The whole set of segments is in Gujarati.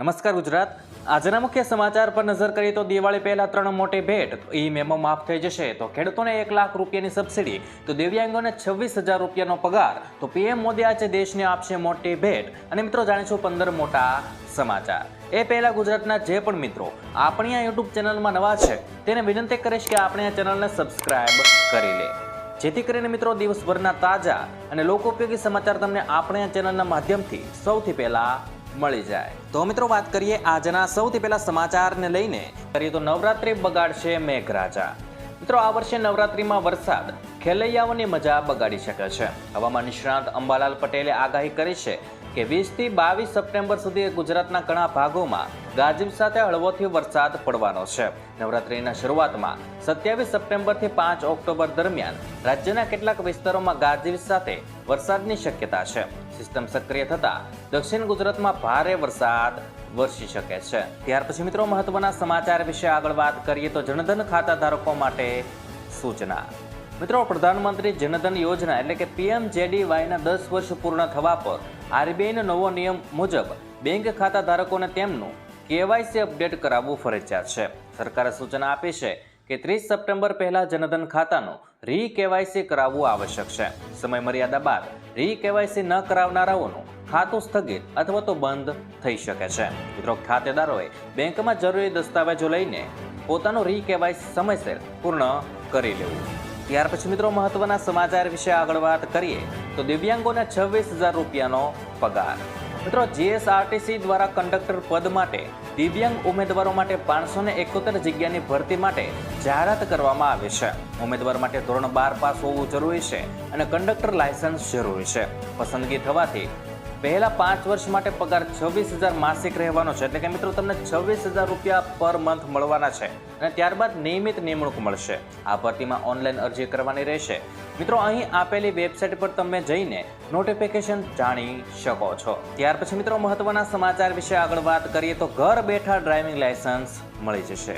નમસ્કાર ગુજરાત. આજના મુખ્ય સમાચાર પર નજર કરીએ તો દિવાળી પહેલા ત્રણ મોટી ભેટ. ઈ મેમો માફ થઈ જશે. તો ખેડૂતોને એક લાખ રૂપિયાની સબસિડી. તો દિવ્યાંગોને છવ્વીસ હજાર રૂપિયાનો પગાર. તો પીએમ મોદી આજે દેશને આપશે મોટી ભેટ. અને મિત્રો જાણીશું પંદર મોટા સમાચાર. એ પહેલા ગુજરાતના જે પણ મિત્રો આપણી આ યુટ્યુબ ચેનલમાં નવા છે, તેને વિનંતી કરીશ કે આપણે આ ચેનલને સબસ્ક્રાઈબ કરી લે. જેથી કરીને મિત્રો દિવસભરના તાજા અને લોકોપયોગી સમાચાર તમને આપણે આ ચેનલના માધ્યમથી સૌથી પહેલા મળી જાય. તો મિત્રો વાત કરીએ આજના સૌથી પહેલા સમાચારને લઈને. કરીએ તો નવરાત્રી બગાડશે મેઘરાજા. મિત્રો આ વર્ષે નવરાત્રીમાં વરસાદ ખેલૈયાઓની મજા બગાડી શકે છે. હવામાન નિષ્ણાંત અંબાલાલ પટેલે આગાહી કરી છે કે વીસથી બાવીસ સપ્ટેમ્બર સુધી ગુજરાતના ઘણા ભાગોમાં ગાજવીજ સાથે હળવોથી વરસાદ પડવાનો છે. નવરાત્રિના શરૂઆતમાં સત્યાવીસ સપ્ટેમ્બરથી પાંચ ઓક્ટોબર દરમિયાન રાજ્યના કેટલાક વિસ્તારોમાં ગાજવીજ સાથે વરસાદની શક્યતા છે. સિસ્ટમ સક્રિય થતા દક્ષિણ ગુજરાતમાં ભારે વરસાદ વરસી શકે છે. ત્યાર પછી મિત્રો મહત્વના સમાચાર વિશે આગળ વાત કરીએ તો જનધન ખાતા ધારકો માટે સૂચના. મિત્રો પ્રધાનમંત્રી જનધન યોજના એટલે કે પીએમ જેડીવાયના દસ વર્ષ પૂર્ણ થવા પર આરબીઆઈનો નવો નિયમ મુજબ બેંક ખાતા ધારકોને તેમનું કેવાયસી અપડેટ કરાવવું ફરજિયાત છે. સરકારે સૂચના આપી છે કે ત્રીસ સપ્ટેમ્બર પહેલા જનધન ખાતાનું રી કેવાયસી કરાવવું આવશ્યક છે. સમય મર્યાદા બાદ રી કેવાયસી ન કરાવનારાઓનું ખાતું સ્થગિત અથવા તો બંધ થઈ શકે છે. મિત્રો, ખાતેદારોએ બેંકમાં જરૂરી દસ્તાવેજો લઈને પોતાનું રી કેવાયસી સમયસર પૂર્ણ કરી લેવું. ત્યાર પછી મિત્રો, મહત્વના સમાચાર વિશે આગળ વાત કરીએ તો દિવ્યાંગોને છવ્વીસ હજાર રૂપિયાનો પગાર. મિત્રો જીએસઆરટીસી દ્વારા કંડક્ટર પદ માટે, દિવ્યાંગ ઉમેદવારો માટે પાંચસો ને એકોતેર જગ્યાની ભરતી માટે જાહેરાત કરવામાં આવી છે. ઉમેદવાર માટે ધોરણ બાર પાસ હોવું જરૂરી છે અને કંડક્ટર લાયસન્સ જરૂરી છે. પસંદગી થવાથી પહેલા પાંચ વર્ષ માટે પગાર છવ્વીસ હજાર માસિક રહેવાનો છે. એટલે કે મિત્રો, તમને છવ્વીસ હજાર રૂપિયા પર મંથ મળવાના છે અને ત્યારબાદ નિયમિત નિમણૂક મળશે. આ ભરતીમાં ઓનલાઈન અરજી કરવાની રહેશે. મિત્રો, અહીં આપેલી વેબસાઇટ પર તમે જઈને નોટિફિકેશન જાણી શકો છો. ત્યાર પછી મિત્રો, મહત્વના સમાચાર વિશે આગળ વાત કરીએ તો ઘર બેઠા ડ્રાઇવિંગ લાયસન્સ મળી જશે.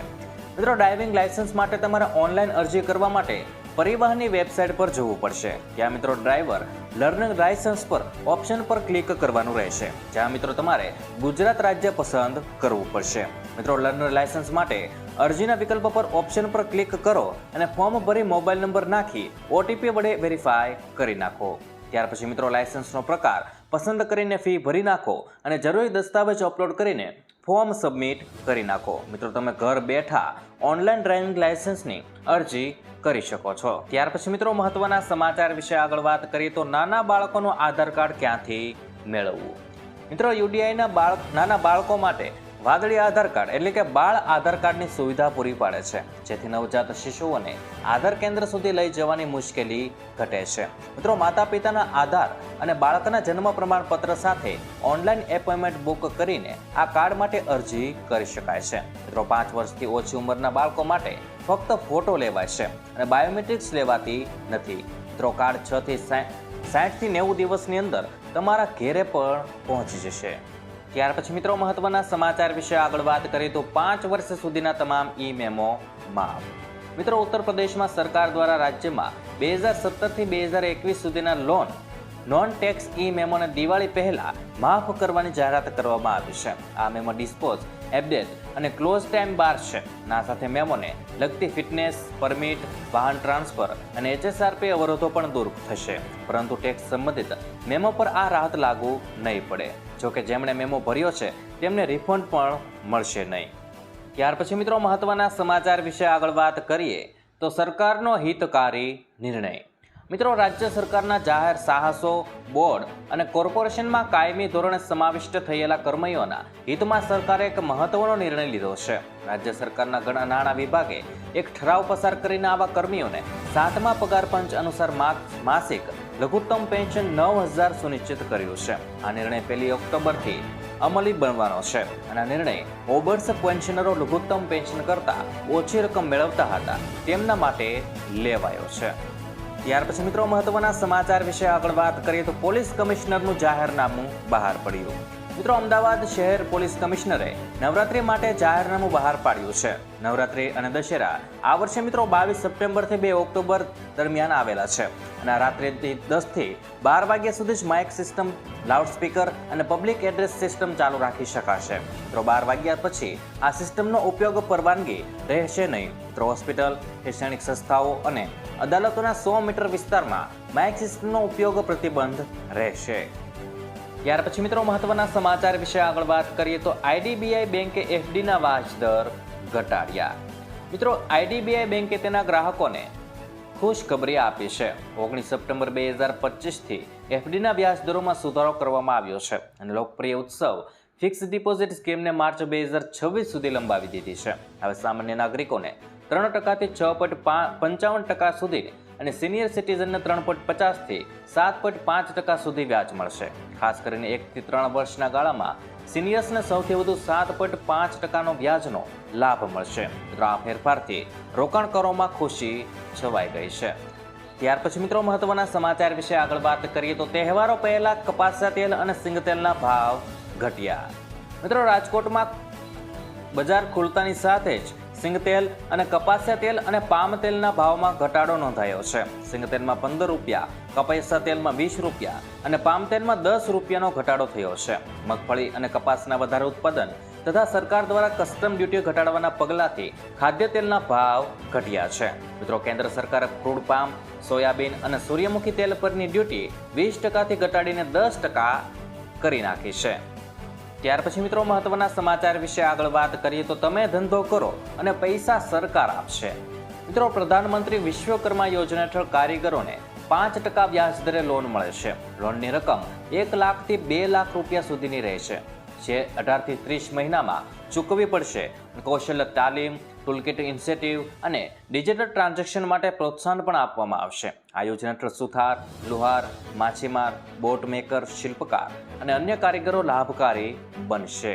મિત્રો ડ્રાઇવિંગ લાયસન્સ માટે તમારે ઓનલાઈન અરજી કરવા માટે પરિવહનની વેબસાઇટ પર જવું પડશે. ત્યાં મિત્રો ડ્રાઈવર લર્નિંગ લાયસન્સ પર ઓપ્શન પર ક્લિક કરવાનું રહેશે. જ્યાં મિત્રો તમારે ગુજરાત રાજ્ય પસંદ કરવું પડશે. મિત્રો લર્નર લાયસન્સ માટે અરજીના વિકલ્પ પર ઓપ્શન પર ક્લિક કરો અને ફોર્મ ભરી મોબાઈલ નંબર નાખી ઓટીપી વડે વેરીફાય કરી નાખો. ત્યાર પછી મિત્રો લાયસન્સનો પ્રકાર પસંદ કરીને ફી ભરી નાખો અને જરૂરી દસ્તાવેજ અપલોડ કરીને ફોર્મ સબમિટ કરી નાખો. મિત્રો, તમે ઘર બેઠા ઓનલાઈન ડ્રાઇવિંગ લાયસન્સની અરજી કરી શકો છો. ત્યાર પછી મિત્રો, મહત્વના સમાચાર વિશે આગળ વાત કરીએ તો નાના બાળકોનું આધાર કાર્ડ ક્યાંથી મેળવવું? મિત્રો, યુડીઆઈના બાળક નાના બાળકો માટે વાદળી આધાર કાર્ડ એટલે કે બાળ આધાર કાર્ડની સુવિધા પૂરી પાડે છે, જેથી નવજાત શિશુઓને આધાર કેન્દ્ર સુધી લઈ જવાની મુશ્કેલી ઘટે છે. મિત્રો માતા પિતાના આધાર અને બાળકના જન્મ પ્રમાણપત્ર સાથે ઓનલાઈન એપોઇન્ટમેન્ટ બુક કરીને આ કાર્ડ માટે અરજી કરી શકાય છે. મિત્રો, પાંચ વર્ષથી ઓછી ઉંમરના બાળકો માટે ફક્ત ફોટો લેવાય છે અને બાયોમેટ્રિક્સ લેવાતી નથી. મિત્રો, કાર્ડ છ થી સાઠથી નેવું દિવસની અંદર તમારા ઘેરે પણ પહોંચી જશે. ત્યાર પછી મિત્રો મહત્વના સમાચાર વિશે આગળ વાત કરીએ તો પાંચ વર્ષ સુધીના તમામ ઈ મેમો માફ. મિત્રો, ઉત્તર પ્રદેશમાં સરકાર દ્વારા રાજ્યમાં બે હજાર સત્તરથી બે હજાર એકવીસ સુધીના લોન નોન ટેક્સ ઈ મેમોને દિવાળી પહેલા માફ કરવાની જાહેરાત કરવામાં આવી છે. આ મેમો ડિસ્પોઝ એપડેટ અને ક્લોઝ ટાઈમ બાર છે. ના સાથે મેમોને લગતી ફિટનેસ, પરમિટ, વાહન ટ્રાન્સફર અને એચએસઆરપી અવરોધો પણ દૂર થશે. પરંતુ ટેક્સ સંબંધિત મેમો પર આ રાહત લાગુ નહીં પડે. જોકે જેમણે મેમો ભર્યો છે, તેમને રિફંડ પણ મળશે નહીં. ત્યાર પછી મિત્રો મહત્વના સમાચાર વિશે આગળ વાત કરીએ, તો સરકારનો હિતકારી નિર્ણય. મિત્રો, રાજ્ય સરકારના જાહેર સાહસો, બોર્ડ અને કોર્પોરેશનમાં કાયમી ધોરણે સમાવિષ્ટ થયેલા કર્મીઓના હિતમાં સરકારે એક મહત્વનો નિર્ણય લીધો છે. રાજ્ય સરકારના ઘણા નાણાં વિભાગે એક ઠરાવ પસાર કરીને આવા કર્મીઓને સાતમા પગાર પંચ અનુસાર માસિક લઘુત્તમ પેન્શન નવ હજાર સુનિશ્ચિત કર્યું છે. આ નિર્ણય પહેલી ઓક્ટોબરથી અમલી બનવાનો છે અને આ નિર્ણય ઓબર્સ પેન્શનરો લઘુત્તમ પેન્શન કરતાં ઓછી રકમ મેળવતા હતા તેમના માટે લેવાયો છે. ત્યાર પછી મિત્રો મહત્વના સમાચાર વિશે આગળ વાત કરીએ તો પોલીસ કમિશનરનું જાહેરનામું બહાર પડ્યું. મિત્રો, અમદાવાદ શહેર પોલીસ કમિશનરે નવરાત્રી માટે જાહેરનામું બહાર પાડ્યું છે. નવરાત્રી અને દશેરા આ વર્ષે મિત્રો બાવીસ સપ્ટેમ્બરથી બે ઓક્ટોબર દરમિયાન આવેલા છે અને રાત્રે દસથી બાર વાગ્યા સુધી જ માઇક સિસ્ટમ, લાઉડસ્પીકર અને પબ્લિક એડ્રેસ સિસ્ટમ ચાલુ રાખી શકાશે. મિત્રો, બાર વાગ્યા પછી આ સિસ્ટમનો ઉપયોગ પરવાનગી રહેશે નહીં. મિત્રો, હોસ્પિટલ, શૈક્ષણિક સંસ્થાઓ અને અદાલતોના સો મીટર વિસ્તારમાં માઇક સિસ્ટમનો ઉપયોગ પ્રતિબંધ રહેશે. ત્યાર પછી મિત્રો મહત્વના સમાચાર વિશે આગળ વાત કરીએ તો આઈડીબીઆઈ બેંકે એફડીના વ્યાજ દર ઘટાડ્યા. મિત્રો, આઈડીબીઆઈ બેંકે તેના ગ્રાહકોને ખુશખબરી આપી છે. ઓગણીસ સપ્ટેમ્બર બે હજાર પચીસથી એફડીના વ્યાજ દરોમાં સુધારો કરવામાં આવ્યો છે અને લોકપ્રિય ઉત્સવ ફિક્સ ડિપોઝિટ સ્કીમને માર્ચ બે હજાર છવ્વીસ સુધી લંબાવી દીધી છે. હવે સામાન્ય નાગરિકોને ત્રણ ટકાથી છ પોઈન્ટ પંચાવન ટકા સુધી અને સિનિયર સિટીઝનને ત્રણ પોઈન્ટ પચાસથી સાત પોઈન્ટ પાંચ ટકા સુધી વ્યાજ મળશે. ખાસ કરીને એકથી ત્રણ વર્ષના ગાળામાં સિનિયર્સને સૌથી વધુ સાત પોઈન્ટ પાંચ ટકાનો વ્યાજનો લાભ મળશે. મિત્રો, આ ફેરફારથી રોકાણકારોમાં ખુશી છવાઈ ગઈ છે. ત્યાર પછી મિત્રો, મહત્વના સમાચાર વિશે આગળ વાત કરીએ તો તહેવારો પહેલા કપાસા તેલ અને સિંગ તેલના ભાવ ઘટ્યા. મિત્રો, રાજકોટમાં બજાર ખુલતાની સાથે જ સિંગતેલ અને કપાસિયા તેલ અને પામ તેલના ભાવમાં ઘટાડો નોંધાયો છે. સિંગતેલમાં પંદર રૂપિયા, કપાસિયા તેલમાં વીસ રૂપિયા અને પામ તેલમાં દસ રૂપિયાનો ઘટાડો થયો છે. મગફળી અને કપાસના વધારે ઉત્પાદન તથા સરકાર દ્વારા કસ્ટમ ડ્યુટી ઘટાડવાના પગલાંથી ખાદ્ય તેલના ભાવ ઘટ્યા છે. મિત્રો, કેન્દ્ર સરકારે ક્રૂડ પામ, સોયાબીન અને સૂર્યમુખી તેલ પરની ડ્યુટી વીસ ટકાથી ઘટાડીને દસ ટકા કરી નાખી છે. ત્યાર પછી મિત્રો મહત્વના સમાચાર વિશે આગળ વાત કરીએ તો તમે ધંધો કરો અને પૈસા સરકાર આપશે. મિત્રો પ્રધાનમંત્રી વિશ્વકર્મા યોજના હેઠળ કારીગરોને પાંચ ટકા વ્યાજ દરે લોન મળે છે. લોનની રકમ એક લાખથી બે લાખ રૂપિયા સુધીની રહેશે જે અઢારથી ત્રીસ મહિનામાં ચૂકવવી પડશે કૌશલ્ય તાલીમ ટૂલકિટ ઇન્સેટિવ અને ડિજિટલ ટ્રાન્ઝેક્શન માટે પ્રોત્સાહન પણ આપવામાં આવશે. આ યોજના હેઠળ સુથાર, લુહાર, માછીમાર, બોટ મેકર, શિલ્પકાર અને અન્ય કારીગરો લાભકારી બનશે.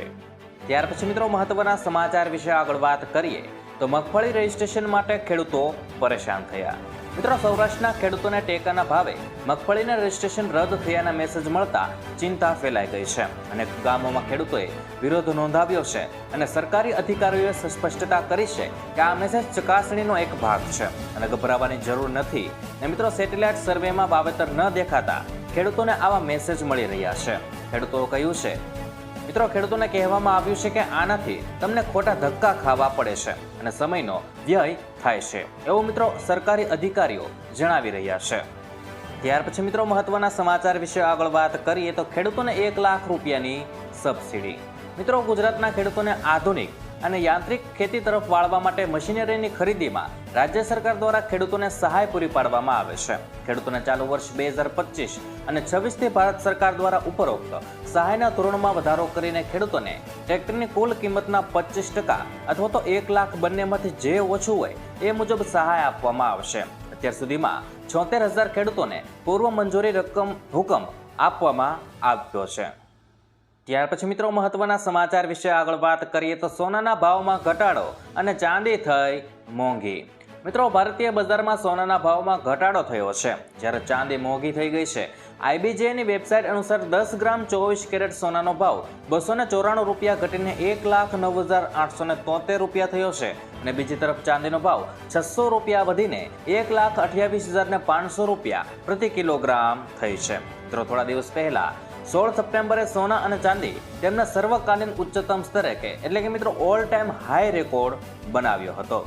ત્યાર પછી મિત્રો મહત્વના સમાચાર વિશે આગળ વાત કરીએ તો મગફળી રજીસ્ટ્રેશન માટે ખેડૂતો પરેશાન થયા. મિત્રો, સૌરાષ્ટ્રના ખેડૂતોને ટેકાના ભાવે મગફળીના રજીસ્ટ્રેશન રદ થયાના મેસેજ મળતા ચિંતા ફેલાઈ ગઈ છે. અને ગામોમાં ખેડૂતોએ વિરોધ નોંધાવ્યો છે અને સરકારી અધિકારીઓએ સ્પષ્ટતા કરી છે કે આ મેસેજ ચકાસણીનો એક ભાગ છે અને ગભરાવાની જરૂર નથી. અને મિત્રો, સેટેલાઇટ સર્વેમાં વાવેતર ન દેખાતા ખેડૂતોને આવા મેસેજ મળી રહ્યા છે. ખેડૂતોએ કહ્યું છે, મિત્રો, ખેડૂતોને કહેવામાં આવ્યું છે કે આનાથી તમને ખોટા ધક્કા ખાવા પડે છે. અને સમયનો વ્યય થાય છે. એવું મિત્રો સરકારી અધિકારીઓ જણાવી રહ્યા છે. ત્યાર પછી મિત્રો મહત્વના સમાચાર વિશે આગળ વાત કરીએ તો ખેડૂતોને એક લાખ રૂપિયાની સબસિડી. મિત્રો ગુજરાતના ખેડૂતોને આધુનિક અને યાંત્રિક ખેતી તરફ વાળવા માટે મશીનરીની ખરીદીમાં રાજ્ય સરકાર દ્વારા ખેડૂતોને સહાય પૂરી પાડવામાં આવે છે. ખેડૂતોને ચાલુ વર્ષ બે હજાર પચીસ અને છવ્વીસથી ભારત સરકાર દ્વારા ઉપરોક્ત સહાયના ધોરણમાં વધારો કરીને ખેડૂતોને ટ્રેક્ટરની કુલ કિંમતના પચીસ ટકા અથવા તો એક લાખ બંનેમાંથી જે ઓછું હોય એ મુજબ સહાય આપવામાં આવશે. અત્યાર સુધીમાં છોતેર હજાર ખેડૂતોને પૂર્વ મંજૂરી રકમ હુકમ આપવામાં આવ્યો છે. ત્યાર પછી મિત્રો મહત્વના સમાચાર વિશે આગળ વાત કરીએ તો સોનાના ભાવમાં ઘટાડો અને ચાંદી થઈ મોંઘી. મિત્રો, ભારતીય બજારમાં સોનાના ભાવમાં ઘટાડો થયો છે. જ્યારે ચાંદી મોંઘી થઈ ગઈ છે આઈબીજેની વેબસાઇટ અનુસાર દસ ગ્રામ ચોવીસ કેરેટ સોનાનો ભાવ બસો ને ચોરાણું રૂપિયા ઘટીને એક લાખ નવ હજાર આઠસો ને તોતેર રૂપિયા થયો છે. અને બીજી તરફ ચાંદીનો ભાવ છસો રૂપિયા વધીને એક લાખ અઠ્યાવીસ હજાર પાંચસો રૂપિયા પ્રતિ કિલોગ્રામ થઈ છે. મિત્રો, થોડા દિવસ પહેલા સોળ સપ્ટેમ્બરે સોના અને ચાંદી તેમના સર્વકાલીન ઉચ્ચતમ સ્તરે કે એટલે કે મિત્રો ઓલ ટાઈમ હાઈ રેકોર્ડ બનાવ્યો હતો.